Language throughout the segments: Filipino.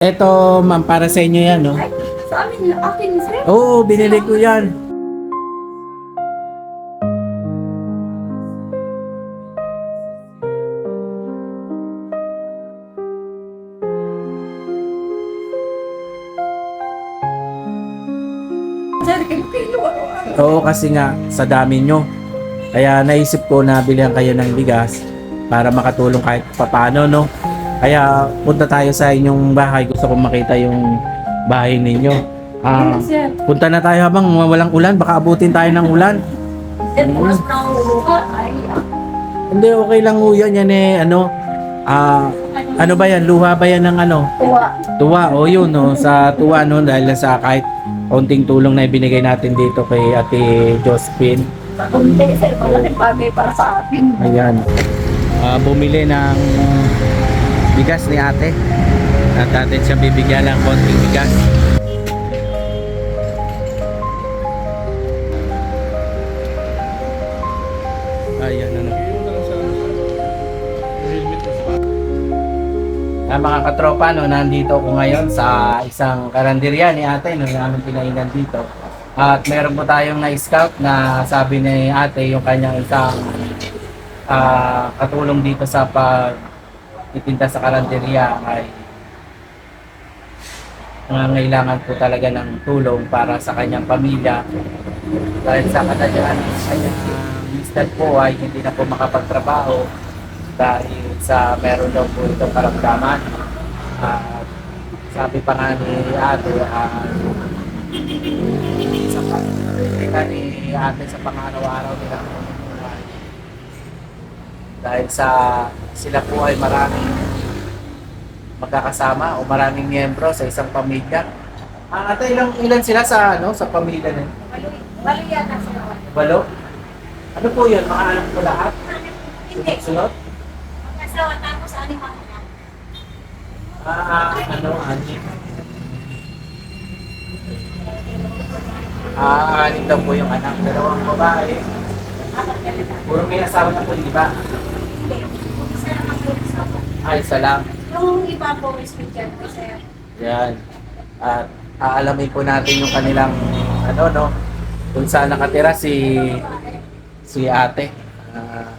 Eto, ma'am, para sa inyo yan, no? Ay, sa amin, akin, sir. Oo, binili ko yan. Sir, kilo kilo araw-araw. Oo, kasi nga, sa dami nyo. Kaya naisip ko na bilhan kayo ng bigas para makatulong kahit papano, no? Kaya punta tayo sa inyong bahay. Gusto kong makita yung bahay ninyo. Ah, punta na tayo habang walang ulan. Baka abutin tayo ng ulan. Ah, Hindi, okay lang ho yan. Yan eh, ano, ah, ano ba yan? Luha ba yan ng ano? tuwa. Tuwa, o yun, no? Sa tuwa, no? Dahil sa kahit konting tulong na ibinigay natin dito kay Ate Josephine. Kundi, sir, malaking bagay para sa akin. Ayan. Ah, bumili ng bigas ni ate. At atin siya bibigyan ng konting bigas. Ayan, ano. Ah, mga katropa, no, nandito ako ngayon sa isang karanderya ni ate, no, yung aming pinainan dito. At meron po tayong na-scout na sabi ni ate yung kanyang isang ah, katulong dito sa pag itinda sa karanderya ay nangangailangan po talaga ng tulong para sa kanyang pamilya. Dahil sa ng kanyang mister po ay hindi na po makapagtrabaho dahil sa meron daw po itong karamdaman. At sabi pa nga ni ate ah, sa ni ate sa pang-araw-araw nila dahil sa sila po ay maraming magkakasama o maraming miyembro sa isang pamilya. Ah, ate, ilang ilan sila sa ano sa pamilya nila? Bali yan na sir. Walo? Ano po 'yun? Mga anak ko lahat? Hindi. Sunod? Mag-asawa tapos ano mga anak. Ah, ano, ani? Ah, anim daw po yung anak. Dalawang babae. Puro may asawa na po, di ba? Hindi. Isa naman po sa Ay, isa lang. Yung iba po is weekend ko, sir. Yan. At aalamin po natin yung kanilang ano no kung saan nakatira si si ate. Ah,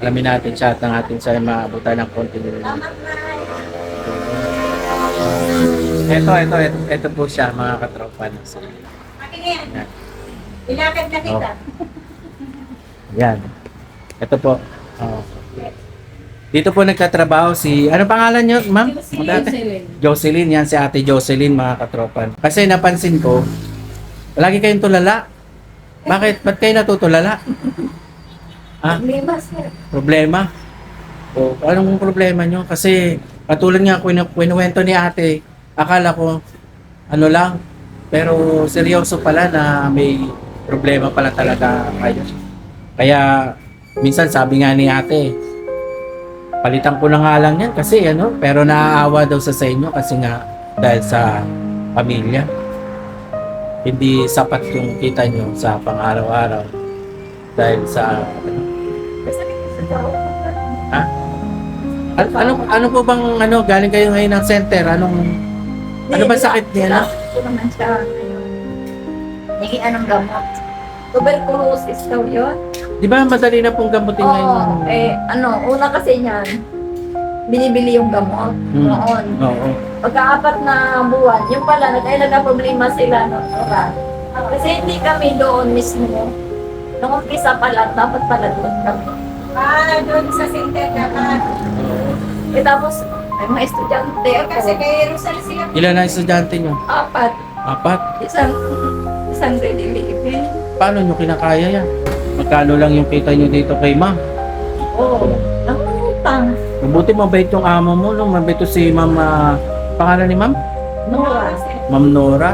alamin natin siya at ng atin siya maabutan ng konti. Tama na. Ito, ito, ito, ito po siya mga katropa. na yan. yan. Ilakad na kita. Yan. Ito po. Oh. Dito po nagtatrabaho si, ano pangalan niyo, ma'am? Dati? Jocelyn, yan si ate Jocelyn, mga katropan. Kasi napansin ko, lagi kayong tulala. Bakit? Ba't kayo natutulala? Ah, Problema, sir. problema? O, anong problema nyo? Kasi, katulad nga kwenuwento ni ate, akala ko, ano lang, pero seryoso pala na may problema pala talaga kayo. Kaya, minsan sabi nga ni ate, palitan ko na nga lang yan kasi ano, pero naaawa daw sa sa inyo kasi nga dahil sa pamilya. Hindi sapat yung kita nyo sa pang-araw-araw dahil sa ano, tao. ano, ano, ano po bang ano galing kayo ngayon ng center? Anong ano ba sakit niya? No? Ito naman siya. Hindi anong gamot. Tuberculosis daw yun. Di ba madali na pong gamutin ngayon? Oo, eh, ano, una kasi niyan, binibili yung gamot Hmm. noon. Oo. Pagka-apat na buwan, yung pala, nag ay problema sila no, Nora. Kasi hindi kami doon mismo. Nung umpisa pala, dapat pala doon kami. Ah, doon sa center naman. Eh tapos, may mga estudyante Eh, ako. kasi kay Rosal sila. Ilan na estudyante nyo? Apat. Apat. Isang, isang grade 11. Paano nyo kinakaya yan? Magkano lang yung kita nyo dito kay ma'am? Oo. Ang utang. Mabuti mabait yung amo mo, no? Mabait to si ma'am, ah, pangalan ni ma'am? Nora. Ma'am Nora.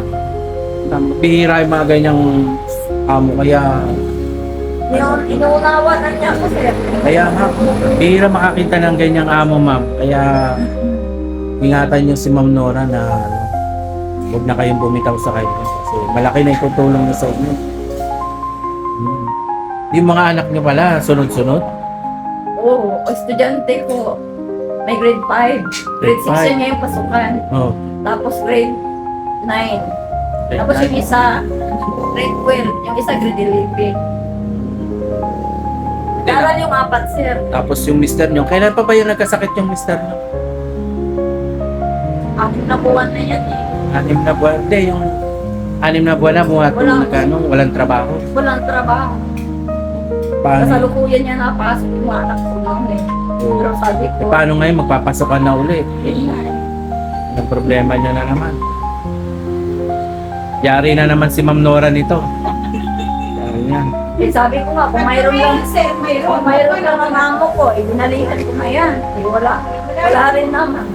Tam- Bihira yung mga ganyang amo, kaya Yun, inuunawa na niya ako, sir. Kaya nga, bihira makakita ng ganyang amo, ma'am. Kaya, ingatan niyo si Ma'am Nora na ano, huwag na kayong bumitaw sa kanya. Kasi malaki na itutulong niya sa inyo. Hmm. Yung mga anak niyo pala, sunod-sunod. Oo, estudyante ko. may grade 5. Grade 6 five. yan ngayong pasukan. Oh. Tapos grade 9. Tapos yung isa, grade 12. Yung isa, grade 11. Aral yung apat, sir. Tapos yung mister nyo, kailan pa ba yung nagkasakit yung mister nyo? Anim na buwan na yan eh. Anim na buwan. Hindi, yung anim na buwan na buhat Wala. yung nagkano, walang trabaho. Walang trabaho. Paano? Kasalukuyan niya napasok yung anak ko noon eh. Pero sabi ko, Eh, paano ngayon magpapasok ka na uli? yun nga eh. Ang problema niya na naman. Yari na naman si Ma'am Nora nito. Yari yan. Eh, sabi ko nga, kung mayroon lang, sir, mayroon. kung mayroon lang ang amo ko, eh, dinalihan ko na yan. Eh, wala, wala rin naman.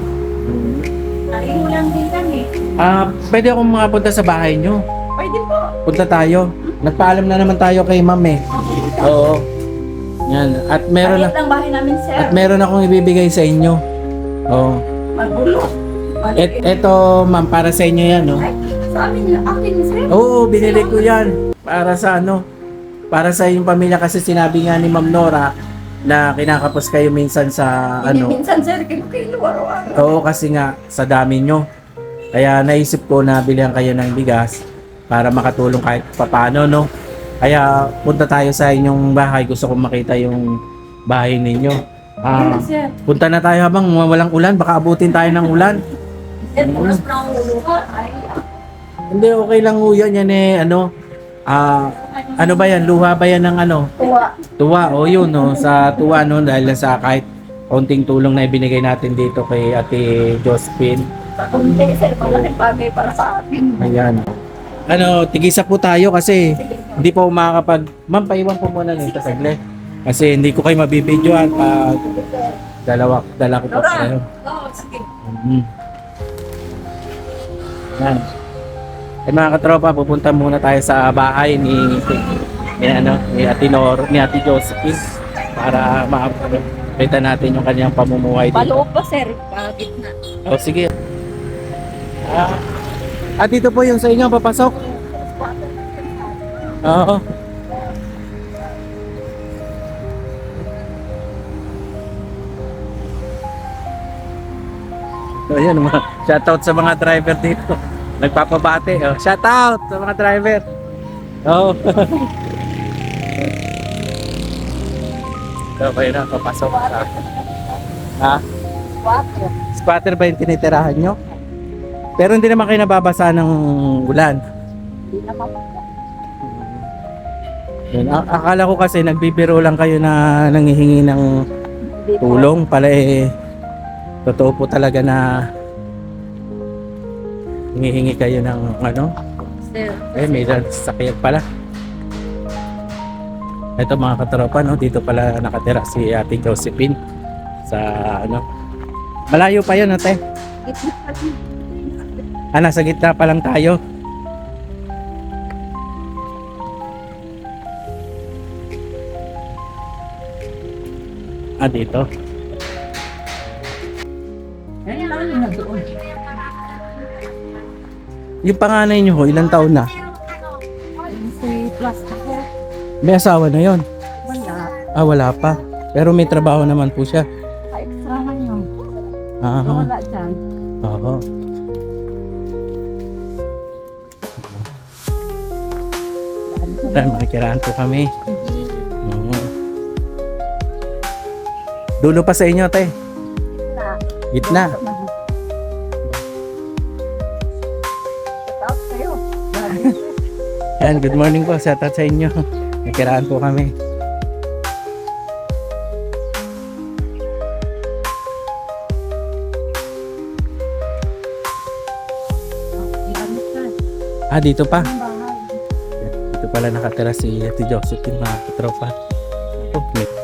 Ayun mo lang din kami. Ah, pwede akong makapunta sa bahay nyo. Pwede po. Punta tayo. Nagpaalam na naman tayo kay Ma'am eh. Oo. Yan. At meron na, Maliit lang bahay namin, sir. at meron akong ibibigay sa inyo. Oo. Magulo. Et, Maliit. eto, ma'am, para sa inyo yan, no? Ay, sa amin, akin, sir. Oo, binili ko yan. Para sa ano? Para sa inyong pamilya kasi sinabi nga ni Ma'am Nora na kinakapos kayo minsan sa ano. Minsan, sir, kilo-kilo araw-araw. Oo, kasi nga sa dami nyo. Kaya naisip ko na bilhan kayo ng bigas para makatulong kahit papano, no? Kaya punta tayo sa inyong bahay. Gusto kong makita yung bahay ninyo. Ah, sir. punta na tayo habang walang ulan. Baka abutin tayo ng ulan. Sir, na ulo. Ay, Hindi, okay lang ho yan. Yan eh, ano, ah, ano ba yan? Luha ba yan ng ano? tuwa. Tuwa, o yun, no? Sa tuwa, no? Dahil sa kahit konting tulong na ibinigay natin dito kay Ate Josephine. Kunti, sir, malaking bagay para sa akin. Ayan. Ano, tigisa po tayo kasi hindi po makakapag... Ma'am, paiwan po muna nito saglit. Kasi hindi ko kayo mabibidyoan pag dalawa, dala ko Nora. kayo. Oo, sige. Mm. Yan. Eh mga katropa, pupunta muna tayo sa bahay ni ni ano, ni Ate Nor, ni Ate Josephine para makapagpita natin yung kanyang pamumuhay dito. Paloob pa, sir. Pagit na. O sige. Ah, at dito po yung sa inyo papasok. Oo. So yan, mga shoutout sa mga driver dito. Nagpapabate. Oh, shoutout sa mga driver. Oo. Oh. okay na, papasok sa Ha? Quatro. Squatter ba yung tinitirahan nyo? Pero hindi naman kayo nababasa ng ulan. Hindi naman. Yun. A- akala ko kasi nagbibiro lang kayo na nangihingi ng tulong. Pala eh, totoo po talaga na nangihingi kayo ng ano. Sir. Eh, may sakit pala. Ito mga katropa, no? dito pala nakatira si Ate Josephine sa ano. Malayo pa yun, ate. Gitna pa. Ah, nasa gitna pa lang tayo. Ah, dito. Ayun lang yung nandoon. Yung panganay nyo ho, ilang taon na? Si Plus ako. May asawa na yon. Wala. Ah, wala pa. Pero may trabaho naman po siya. Ka-extra man yun. Ah, Wala dyan. oo. Dahil makikiraan po kami. Oo. Dulo pa sa inyo, te. Gitna. Yan, good morning po. Shout out sa inyo. Nakiraan po kami. Ah, dito pa. Dito pala nakatira si Ate Josephine, mga katropa. Oh, may,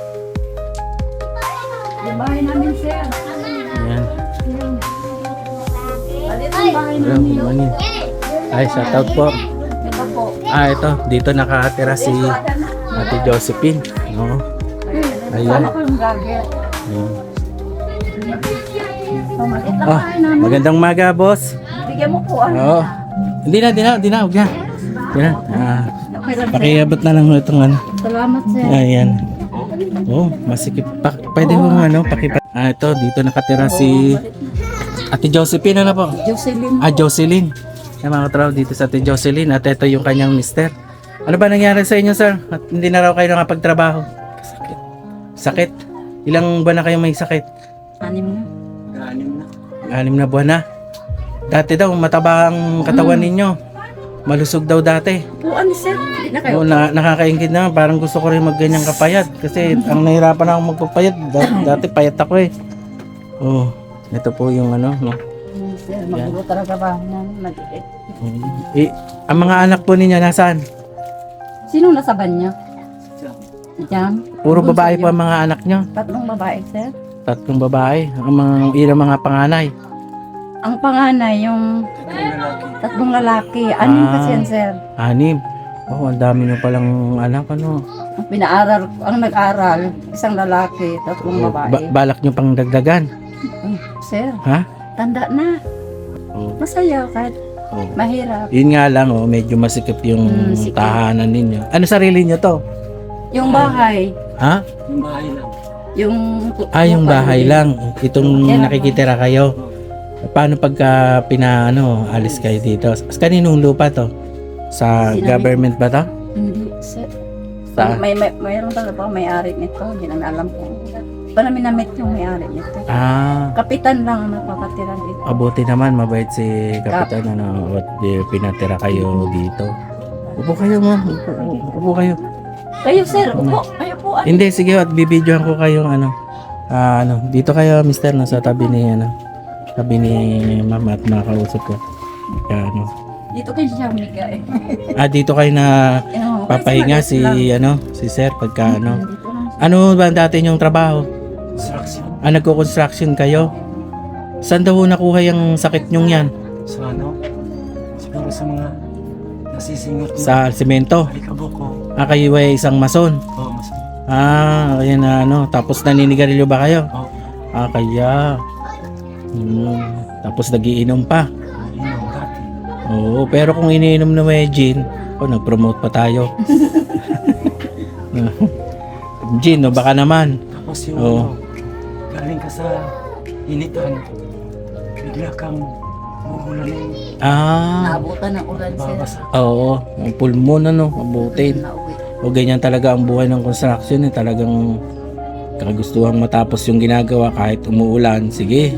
Hello, morning. Ay, shout out po. Ah, ito. Dito nakatira si Ate Josephine. No? Ayan. Bahay namin. magandang maga, boss. Bigyan mo po. ano. Oo. Hindi na, hindi na, hindi na, huwag na. Hindi na. Ah, pakiabot na lang itong ano. Salamat, sir. Ayan. Oh, masikip. Pa, pwede mo ano, pakipa. Ah, ito, dito nakatira si Ate Josephine, ano po? Jocelyn. Ah, Jocelyn. Yan mga katrabaho dito sa Ate Jocelyn at ito yung kanyang mister. Ano ba nangyari sa inyo, sir? At hindi na raw kayo nakapagtrabaho? Sakit. Sakit? Ilang buwan na kayo may sakit? Anim na. Anim na buwan na. Dati daw, mataba ang katawan ninyo. Malusog daw dati. Puan ni sir. Hindi na kayo. Oo, na, nakakaingit na. Parang gusto ko rin magganyang kapayat. Kasi ang nahirapan ako magpapayat. Da- dati payat ako eh. Oh, ito po yung ano. No? Sir, magulo talaga ba? Nag-iit. Eh, ang mga anak po ninyo nasaan? Sino nasa banyo? Diyan. Puro babae po ang mga anak nyo. Tatlong babae, sir. Tatlong babae. Ang mga ilang mga panganay. Ang panganay, yung tatlong lalaki. Anim Ah. kasi yan, sir. Anim. Oh, ang dami nyo palang anak ano. Ang pinaaral, ang nag-aral, isang lalaki, tatlong Oh, babae. ba- balak nyo pang dagdagan. Hmm, sir, Ha? tanda na. Oh, Masaya kahit oh. mahirap. Yun nga lang, oh, medyo masikip yung Mm, sikip. tahanan ninyo. Ano sarili nyo to? Yung bahay, Ha? yung... Ah, yung bahay lang. Itong Yan. nakikitira kayo. Paano pagka pina, ano, alis kayo dito? Sa kaninong lupa to? Sa Sinamit. government ba to? Hindi, sir. Sa? May, may, mayroon talaga may-ari nito. Hindi namin alam kung... Pa namin na-meet yung may-ari nito. Ah, Kapitan lang ang nakakatira dito. abuti naman, mabait si Kapitan, ano, at di, pinatira kayo dito. Upo kayo, ma'am. Upo, upo kayo. Kayo, sir. Upo. Kayo po. ah. Hindi, sige, at bibidyohan ko kayong, ano, ah, ano, dito kayo, mister, nasa tabi ni, ano, tabi ni ma'am at makausap ko. Kaya, ano, Dito kayo siya umiga eh. ah, dito kayo na Ano, papahinga si, lang. ano, si sir, pagka, ano, Dito lang siya. ano ba dati yung trabaho? Ah, nagko-construction kayo? Saan daw nakuha yung sakit nyong yan? sa ano, siguro sa mga nasisingot na Sa semento? alikabok ko. Ah, kayo ay isang mason? Oo, mas Ah, ayan na ano. Tapos naninigarilyo ba kayo? Oo. Ah, kaya. Hmm. Tapos nagiinom pa. inom dati. Oo, pero kung iniinom na may gin, oh, nag-promote pa tayo. gin, no? Baka naman. Tapos yung Oo. ano, initan, bigla kang mugulanin, Ah, Naabutan ng ulan, sir. babasa. oo. Ang pulmon, ano, abutin. Nauwi. O ganyan talaga ang buhay ng construction eh. Talagang kagustuhan matapos yung ginagawa kahit umuulan. Sige,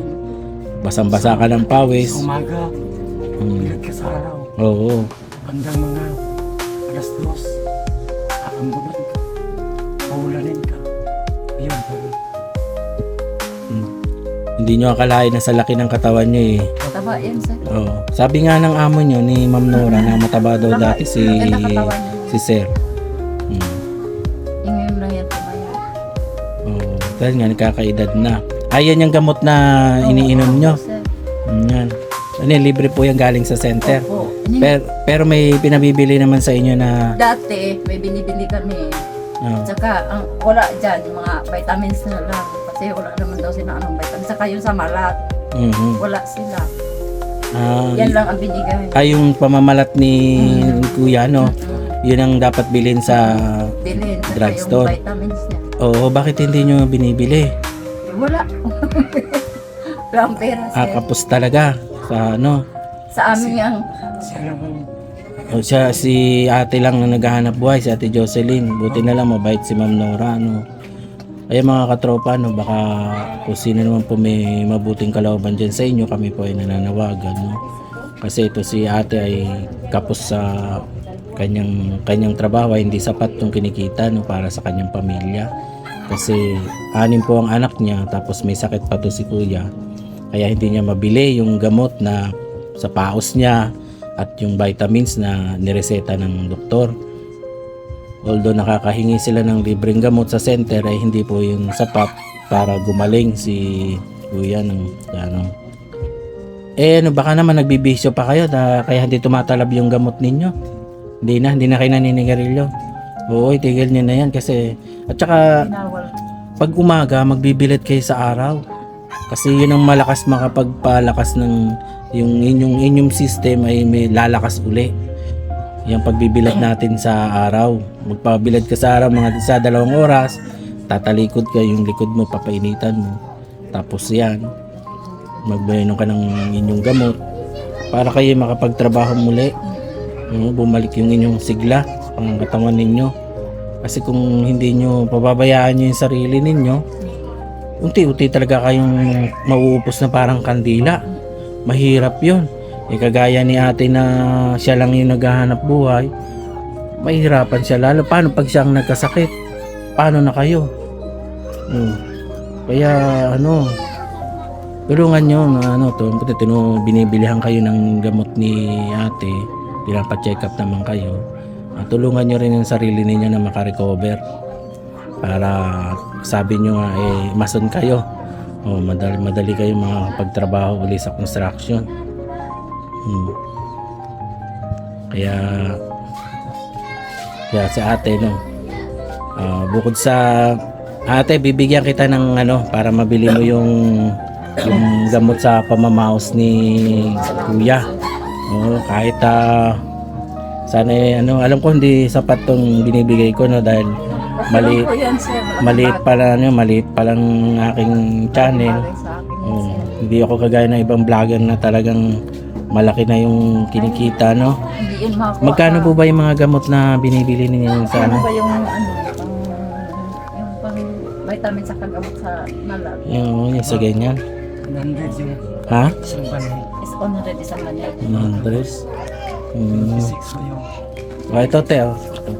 basang-basa ka ng Sa pawis. umaga, Hmm. bilag ka sa araw, Oo. bandang mga Hindi nyo akalain na sa laki ng katawan nyo eh. Taba yan, sir. Oo. Sabi nga ng amo nyo ni Ma'am Nora na mataba daw dati si katawan niya. si Sir. Hmm. Yung ngayon lang yan, tumaya. Oo. Dahil nga nagkakaedad na. Ayan yung gamot na iniinom nyo. Sir. Hmm, Yan. Ano yan, libre po yan galing sa center. Opo. Pero, pero may pinabibili naman sa inyo na Dati, may binibili kami. oh, Tsaka, ang wala dyan, yung mga vitamins na lang. Kasi wala naman daw sila anong vitamins. Tsaka yung sa malat, mhm. wala sila. Ah, Yan lang ang binigay. ay yung pamamalat ni Kuya no, Mm. yun ang dapat bilhin sa Bilhin. Drugstore. yung vitamins niya. Oo, bakit hindi nyo binibili? Eh, Wala. wala ang pera, sir. Ah, kapos talaga sa ano. Sa amin ang siya lang ang O siya, si ate lang na naghahanap buhay, si ate Jocelyn. Buti na lang, mabait si Ma'am Nora, no. Ay mga katropa, no, baka kung sino naman po may mabuting kalooban dyan sa inyo, kami po ay nananawagan, no. Kasi ito si ate ay kapos sa kanyang kanyang trabaho, hindi sapat yung kinikita no para sa kanyang pamilya. Kasi anim po ang anak niya, tapos may sakit pa to si kuya. Kaya hindi niya mabili yung gamot na sa paos niya, at yung vitamins na nireseta ng doktor. Although nakakahingi sila ng libreng gamot sa center ay hindi po yun sapat para gumaling si kuya ng ano. Eh ano baka naman nagbibisyo pa kayo da, kaya hindi tumatalab yung gamot ninyo. Hindi na, hindi na kayo naninigarilyo. Oo, itigil nyo na yan kasi at saka pag umaga magbibilit kayo sa araw. Kasi yun ang malakas makapagpalakas ng yung inyong inyong system ay may lalakas uli. Yung pagbibilad natin sa araw. Magpabilad ka sa araw mga sa dalawang oras. tatalikod ka, yung likod mo, papainitan mo. Tapos yan, magbayano ka ng inyong gamot para kayo makapagtrabaho muli. No, bumalik yung inyong sigla sa pangangatawan ninyo. Kasi kung hindi nyo pababayaan nyo yung sarili ninyo, unti-unti talaga kayong mauupos na parang kandila. Mahirap yun. Eh, kagaya ni ate na siya lang yung naghahanap buhay, mahirapan siya lalo. Paano pag siya ang nagkasakit? Paano na kayo? Hmm. Kaya ano, tulungan nyo na ano to, pati tino, binibilihan kayo ng gamot ni ate, pinapacheck up naman kayo. Ah, tulungan nyo rin yung sarili ninyo na makarecover para sabi nyo nga eh mason kayo o madali, madali kayo makapagtrabaho uli sa construction hmm. kaya kaya si ate no ah, bukod sa ate bibigyan kita ng ano para mabili mo yung yung gamot sa pamamaos ni kuya Oo, kahit ah, sana eh, ano alam ko hindi sapat tong binibigay ko no dahil maliit maliit pa lang ano, maliit pa lang aking channel. sa sir. hindi ako kagaya ng ibang vlogger na talagang malaki na yung kinikita, no? Hindi yun makakuha. Magkano ka. po ba yung mga gamot na binibili ninyo sa Ano ano? ba yung ano, pang, yung pang vitamin sa kagamot sa malag? Yung, yung sa ganyan. 100 yung Ha? isang banay. Is honored isang manyak. Andres. Hmm. 56 ko yung Oh, ito, te. Ito.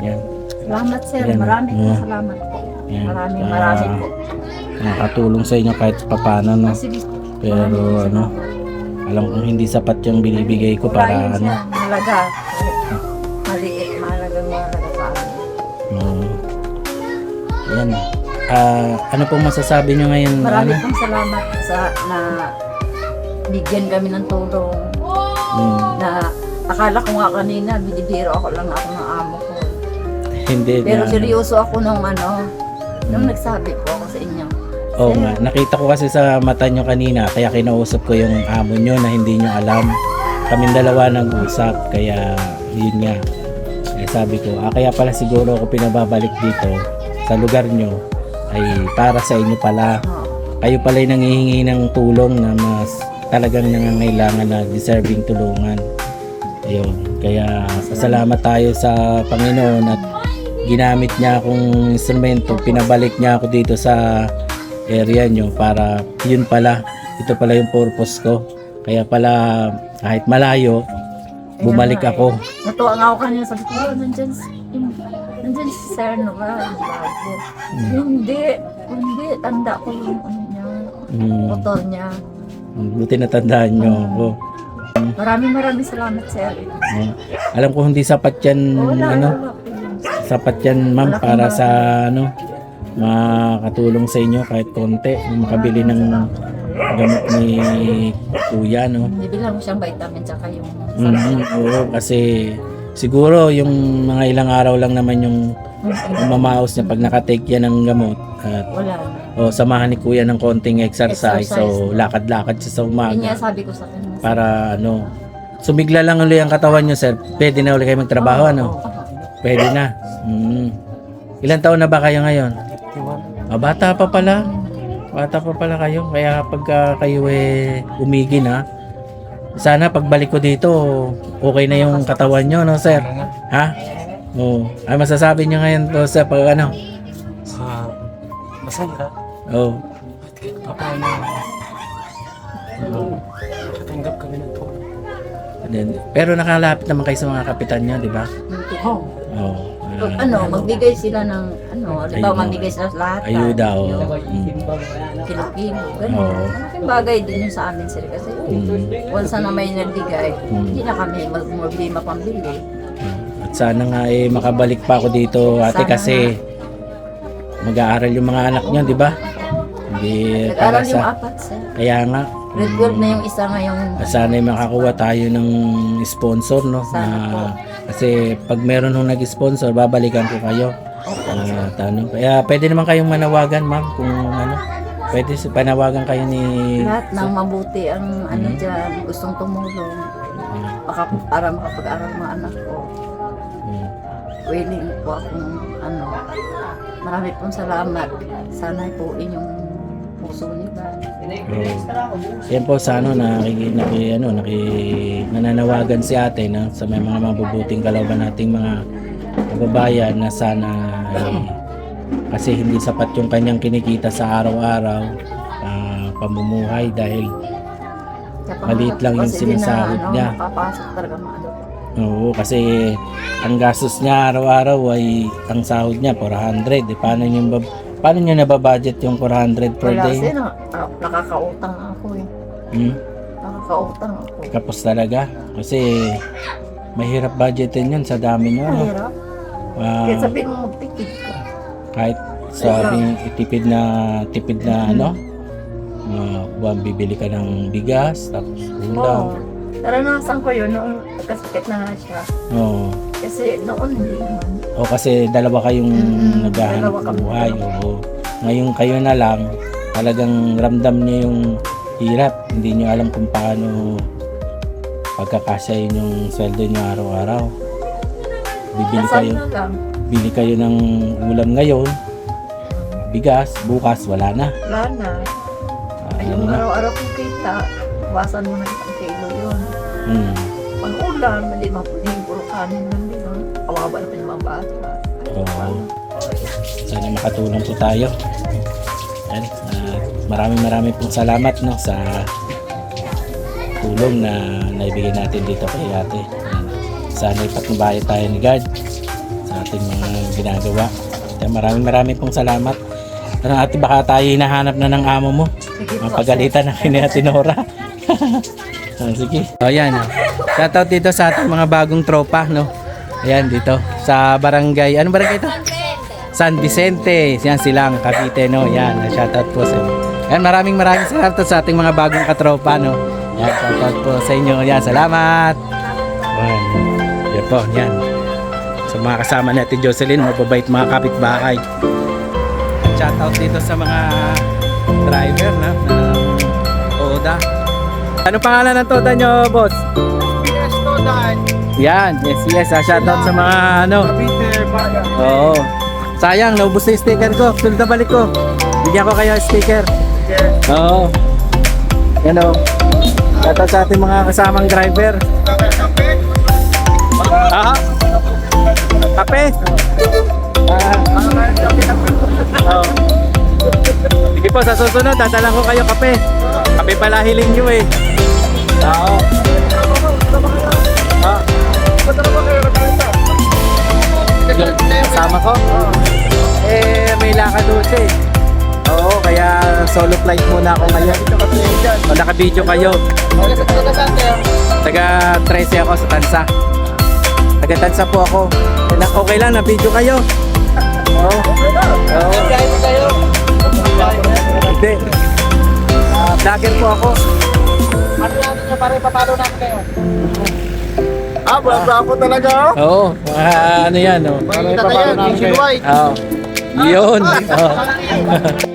Yan. Salamat sir, Yan. maraming Yeah. salamat po. Yan. Maraming Ah, maraming po. Nakatulong sa inyo kahit papano, no? Ah, Sige. Pero ano, alam kong hindi sapat yung binibigay ko para ano. Malaga. Maliit, mahalagang mahalaga sa amin. Oo. Yan. Ah, ano pong masasabi nyo ngayon? Maraming ano? pong salamat sa na bigyan kami ng tulong Hmm, na akala ko nga kanina binibiro ako lang ako ng amo ko. hindi Pero na, seryoso ako nung ano, nung nagsabi po ako sa inyo. Oo nga. Nakita ko kasi sa mata nyo kanina, kaya kinausap ko yung amo nyo na hindi nyo alam. Kaming dalawa nag-usap, kaya yun nga. Eh, sabi ko, ah, kaya pala siguro ako pinababalik dito sa lugar nyo ay para sa inyo pala. Kayo pala yung nangihingi ng tulong na mas talagang nangangailangan na deserving tulungan. Ayun. Kaya salamat tayo sa Panginoon at ginamit niya akong instrumento, pinabalik niya ako dito sa area nyo para yun pala, ito pala yung purpose ko. Kaya pala kahit malayo, bumalik nga ako. eh. Natuwa nga ako kanina, sabi ko, oh, nandyan, si, nandyan si Sir ang bago. Hindi, hindi, tanda ko yung ano niya, Mm, motor niya. buti natandaan nyo ako. Maraming maraming salamat, Sir. No? Alam ko hindi sapat yan, Wala, ano, wala yun. sapat yan ma'am para sa ano makatulong sa inyo kahit konti makabili ng gamot ni kuya no? Bibilang mo siyang vitamin tsaka yung Mhm, oo kasi siguro yung mga ilang araw lang naman yung mamaos niya pag nakatake yan ng gamot at Wala. o samahan ni kuya ng konting exercise, so Exercise. lakad-lakad siya sa umaga. Sabi ko sa kanya. para ano sumigla lang uli ang katawan niyo sir. Pwede na uli kayo magtrabaho ano? Pwede na. Mm. ilan taon na ba kayo ngayon? 51. Ah, bata pa pala. Bata pa pala kayo. Kaya pagka kayo eh umigi na, sana pagbalik ko dito, okay na yung katawan nyo, no, sir? Ha? Oo. Ay, masasabi nyo ngayon to, sir, pag ano? sa masaya Oo. at kahit pa paano uh, nakatanggap kami ng tulong. Then, pero nakalapit naman kayo sa mga kapitan nyo, di ba? Oh, Oo. Pag ano, magbigay sila ng ano, halimbawa Ayuda. magbigay sila sa lahat. ayuda, oo. Mm. Pilipino, Oo. Malaking bagay din yun sa amin sir kasi Mm. once na may nagbigay, Mm. hindi na kami mag-problema pambili. At sana nga eh makabalik pa ako dito, ate, Sana kasi mag-aaral yung mga anak nyo, di ba? Hindi para Nag-aral yung sa... apat sir. Kaya nga, Grade 12 na yung isa ngayong At sana ay makakuha tayo ng sponsor, no? Sana po. Kasi pag meron nung nag-sponsor, babalikan ko kayo. At ano, kaya pwede naman kayong manawagan, ma'am, kung ano. Pwede si- panawagan kayo ni... lahat ng mabuti ang ano Mm. dyan, gustong tumulong baka, para makapag-aral mga anak ko. mm. willing po akong ano, marami pong salamat. Sana po inyong puso nila. Oh. Yan po sa ano naki, naki ano naki nananawagan si ate na sa may mga mabubuting kalaban nating mga kababayan na sana ay, kasi hindi sapat yung kanyang kinikita sa araw-araw ah, pamumuhay dahil Maliit lang yung na, sinasahod ano, niya. Papasok talaga. Oo, kasi ang gastos niya araw-araw ay ang sahod niya 400. Eh, paano niyo ba paano niyo nababudget yung 400 per Wala day? sino, ah, nakakautang ako eh. Hmm? Nakakautang ako. Kapos talaga kasi mahirap budgetin yun sa dami niyo. No? Mahirap. Ah, Kaya sabihin mo magtipid ka. kahit sabi tipid na tipid na ano, uh, buwan bibili ka ng bigas tapos Oo. ulam. Naranasan ko yun noong nagkasakit na nga siya. Oo. Kasi noon hindi naman. O kasi dalawa kayong Mm, naghahanap buhay. Oo. Ngayon kayo na lang, talagang ramdam niyo yung hirap. Hindi niyo alam kung paano pagkakasya yun yung sweldo niyo araw-araw. Bibili kayo, lang. bili kayo ng ulam ngayon, bigas, bukas wala na. Wala na. Ah, Ay, ano yung na. araw-araw kong kita, bawasan mo na isang kilo yun. Hmm. Pang ulam, hindi mapunin, puro kanin lang din. Kawawa na yung mga bata. Oo. Sana makatulong po tayo. Yan. At maraming maraming pong salamat no sa tulong na naibigay natin dito kay ate. Sana ipatnubayan tayo ni God sa ating mga ginagawa. Yan, maraming maraming pong salamat. Ano ate baka tayo hinahanap na ng amo mo. Mapagalitan na kini Ate Nora. Ah, sige. O yan. oh. Shoutout dito sa ating mga bagong tropa, no? Ayan dito sa barangay. Anong barangay ito? San Vicente. Yan silang Cavite, no? Yan. Shoutout po sa Yan, maraming maraming salamat sa ating mga bagong katropa, no? Yan, shoutout po sa inyo. Yan, salamat. Yan. Yan po, yan. Sa mga kasama natin Jocelyn, mababait mga kapitbahay. Shoutout dito sa mga driver na ng Toda. Ano pangalan ng Toda nyo, boss? Yes, Todan. Yan, yes, yes. Ah, shoutout sa mga ano. Oo. Sayang, naubos na yung sticker ko. Sunod na balik ko. Bigyan ko kayo sticker. Oo. Yan o. Shoutout sa ating mga kasamang driver. Ah. Kape? Ah. Oo. Sige po, sa susunod, dadalang ko kayo kape. Kape pala hiling nyo eh. Oo. Kasama ko? Eh, may lakad doon siya eh. Oo, kaya solo flight muna ako ngayon. O, naka-video kayo. Taga 13 ako sa Tansa. Taga Tansa po ako. Okay lang, na-video kayo. Oo. Oo. Hindi. Vlogger po ako. Ah, bravo talaga. Oo, mga ano yan. Oh. Pakita kayo, nationwide. Oo. Yun. Oo.